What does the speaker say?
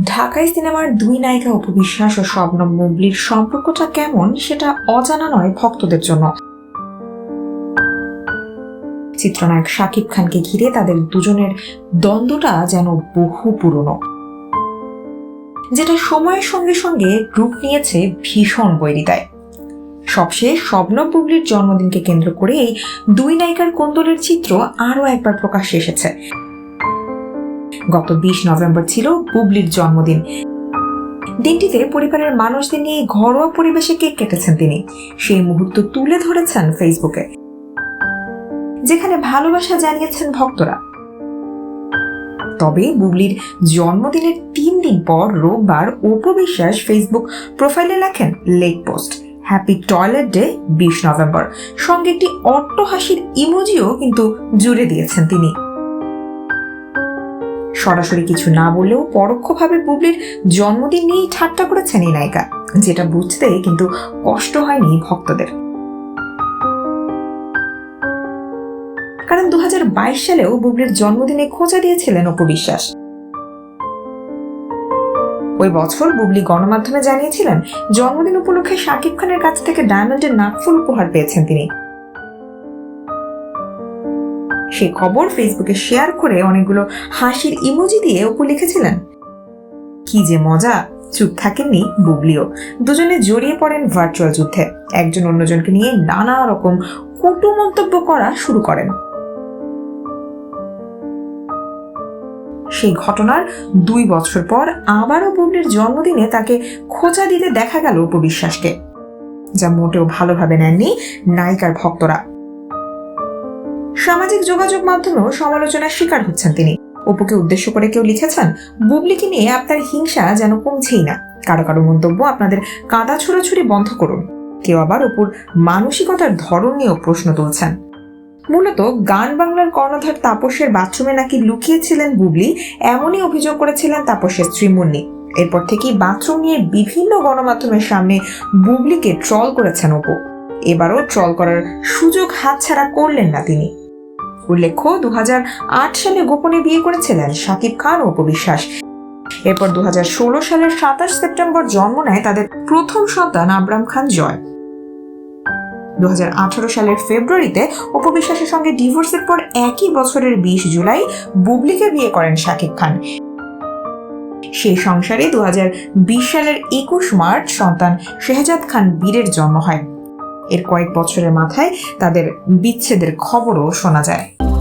ঢাকাই সিনেমার দুই নায়িকা উপবিশ্বাস ও শবনম মুবলির সম্পর্কটা কেমন সেটা অজানা নয় ভক্তদের জন্য। চিত্রনায়ক শাকিব খানকে ঘিরে তাদের দুজনের দ্বন্দ্বটা যেন বহু পুরনো। যেটা সময়ের সঙ্গে সঙ্গে রূপ নিয়েছে ভীষণ বৈরিতায়। সবশেষ শবনম বুবলির জন্মদিনকে কেন্দ্র করে এই দুই নায়িকার কোন্দলের চিত্র আরও একবার প্রকাশ্যে এসেছে। গত বিশ নভেম্বর ছিল বুবলির জন্মদিন। দিনটিতে পরিবারের মানুষদের নিয়ে ঘরোয়া পরিবেশে কেক কেটেছেন তিনি। সেই মুহূর্ত তুলে ধরেছেন ফেসবুকে যেখানে ভালোবাসা জানিয়েছেন ভক্তরা। তবে বুবলির জন্মদিনের তিন দিন পর রোববার উপবিশ্বাস ফেসবুক প্রোফাইলে লেখেন, লেক পোস্ট, হ্যাপি টয়লেট ডে, বিশ নভেম্বর। সঙ্গে একটি অট্ট হাসির ইমোজিও কিন্তু জুড়ে দিয়েছেন তিনি। সরাসরি কিছু না বললেও পরোক্ষভাবে বুবলির জন্মদিন নিয়েই ঠাট্টা করেছেন এই নায়িকা। যেটা বুঝতে কিন্তু কষ্ট হয়নি ভক্তদের। কারণ দু হাজার বাইশ সালেও বুবলির জন্মদিনে খোঁজা দিয়েছিলেন অপবিশ্বাস ওই বছর বুবলি গণমাধ্যমে জানিয়েছিলেন, জন্মদিন উপলক্ষে শাকিব খানের কাছ থেকে ডায়মন্ডের নাকফুল উপহার পেয়েছেন তিনি। সেই খবর ফেসবুকে শেয়ার করে অনেকগুলো হাসির ইমোজি দিয়ে অপু লিখেছিলেন। কি যে মজা, চুপ থাকেননি বুবলিও। দুজনে জড়িয়ে পড়েন ভার্চুয়াল যুদ্ধে। একজন অন্যজনকে নিয়ে নানা রকম কটু মন্তব্য করা শুরু করেন। সেই ঘটনার দুই বছর পর আবারও বুবলির জন্মদিনে তাকে খোঁচা দিতে দেখা গেল উপবিশ্বাসকে যা মোটেও ভালোভাবে নেননি নায়িকার ভক্তরা। সামাজিক যোগাযোগ মাধ্যমেও সমালোচনার শিকার হচ্ছেন তিনি। অপুকে উদ্দেশ্য করে কেউ লিখেছেন, বুবলিকে নিয়ে আপনার হিংসা যেন কমছেই না। কারও কারও মন্তব্য আপনাদের কাদা ছোড়াছুড়ি বন্ধ করুন। কেউ আবার অপুর মানসিকতার ধরন নিয়েও প্রশ্ন তুলছেন। মূলত গান বাংলার কর্ণধার তাপসের বাথরুমে নাকি লুকিয়েছিলেন বুবলি, এমনই অভিযোগ করেছিলেন তাপসের স্ত্রী মুন্নি। এরপর থেকেই বাথরুম নিয়ে বিভিন্ন গণমাধ্যমের সামনে বুবলিকে ট্রল করেছেন অপু। এবারও ট্রল করার সুযোগ হাতছাড়া করলেন না তিনি। উল্লেখ্য দু হাজার আট সালে গোপনে বিয়ে করেছিলেন শাকিব খান ও উপবিশ্বাস এরপর দু হাজার ষোলো সালের সাতাশ সেপ্টেম্বর জন্ম নেয় তাদের প্রথম সন্তান আবরাম খান জয়। দু হাজার আঠারো সালের ফেব্রুয়ারিতে উপবিশ্বাসের সঙ্গে ডিভোর্সের পর একই বছরের বিশ জুলাই বুবলিকে বিয়ে করেন শাকিব খান। সেই সংসারে দু হাজার বিশ সালের একুশ মার্চ সন্তান শেহজাদ খান বীরের জন্ম হয়। এর কয়েক বছরের মাথায় তাদের বিচ্ছেদের খবরও শোনা যায়।